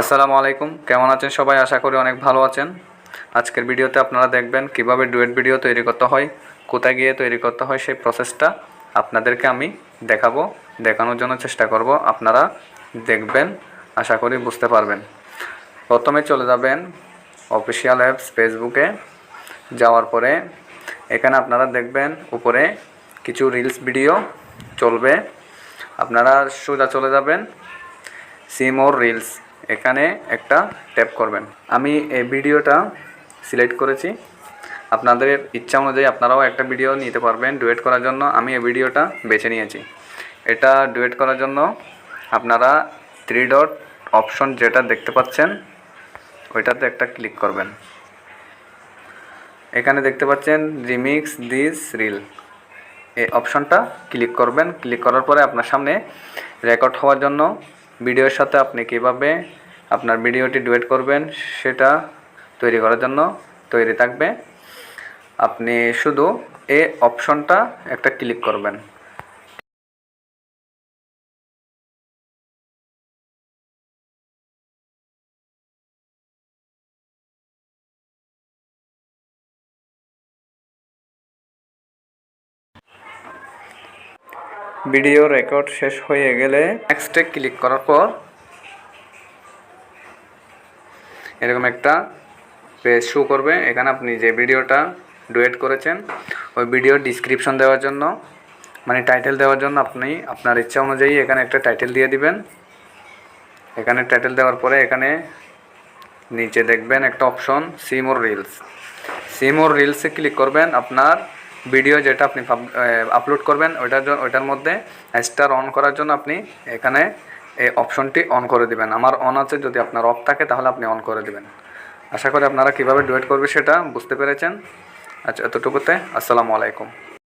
আসসালামু আলাইকুম। কেমন আছেন সবাই? আশা করি অনেক ভালো আছেন। আজকের ভিডিওতে আপনারা দেখবেন কীভাবে ডুয়েট ভিডিও তৈরি করতে হয়, কোথায় গিয়ে তৈরি করতে হয় সেই প্রসেসটা আপনাদেরকে আমি দেখাবো, দেখানোর জন্য চেষ্টা করব। আপনারা দেখবেন, আশা করি বুঝতে পারবেন। প্রথমে চলে যাবেন অফিসিয়াল অ্যাপস ফেসবুকে যাওয়ার পরে এখানে আপনারা দেখবেন উপরে কিছু রিলস ভিডিও চলবে। আপনারা সোজা চলে যাবেন সিমোর রিলস। এখানে একটা ট্যাপ করবেন। আমি এই ভিডিওটা সিলেক্ট করেছি। আপনাদের ইচ্ছা অনুযায়ী আপনারাও একটা ভিডিও নিতে পারবেন ডুয়েট করার জন্য। আমি এই ভিডিওটা বেছে নিয়েছি। এটা ডুয়েট করার জন্য আপনারা থ্রি ডট অপশন যেটা দেখতে পাচ্ছেন, ওইটাতে একটা ক্লিক করবেন। এখানে দেখতে পাচ্ছেন রিমিক্স দিস রিল এই অপশনটা ক্লিক করবেন। ক্লিক করার পরে আপনার সামনে রেকর্ড হওয়ার জন্য ভিডিওর সাথে আপনি কীভাবে আপনার ভিডিওটি ডুয়েট করবেন সেটা তৈরি করার জন্য তৈরি থাকবে। আপনি শুধু এ অপশনটা একটা ক্লিক করবেন। ভিডিও রেকর্ড শেষ হয়ে গেলে নেক্সটে ক্লিক করার পর এরকম একটা পেজ শো করবে। এখানে আপনি যে ভিডিওটা ডুয়েট করেছেন, ওই ভিডিওর ডিসক্রিপশন দেওয়ার জন্য মানে টাইটেল দেওয়ার জন্য আপনি আপনার ইচ্ছা অনুযায়ী এখানে একটা টাইটেল দিয়ে দিবেন। এখানে টাইটেল দেওয়ার পরে এখানে নিচে দেখবেন একটা option see more reels see more রিলসে ক্লিক করবেন, আপনার ভিডিও যেটা আপনি আপলোড করবেন, ওইটার জন্য ওইটার মধ্যে স্টার অন করার জন্য আপনি এখানে এই অপশনটি অন করে দিবেন। আমার অন আছে, যদি আপনার অফ থাকে, তাহলে আপনি অন করে দিবেন। আশা করি আপনারা কীভাবে ডুয়েট করবে সেটা বুঝতে পেরেছেন। আচ্ছা এতটুকুতে, আসসালামু আলাইকুম।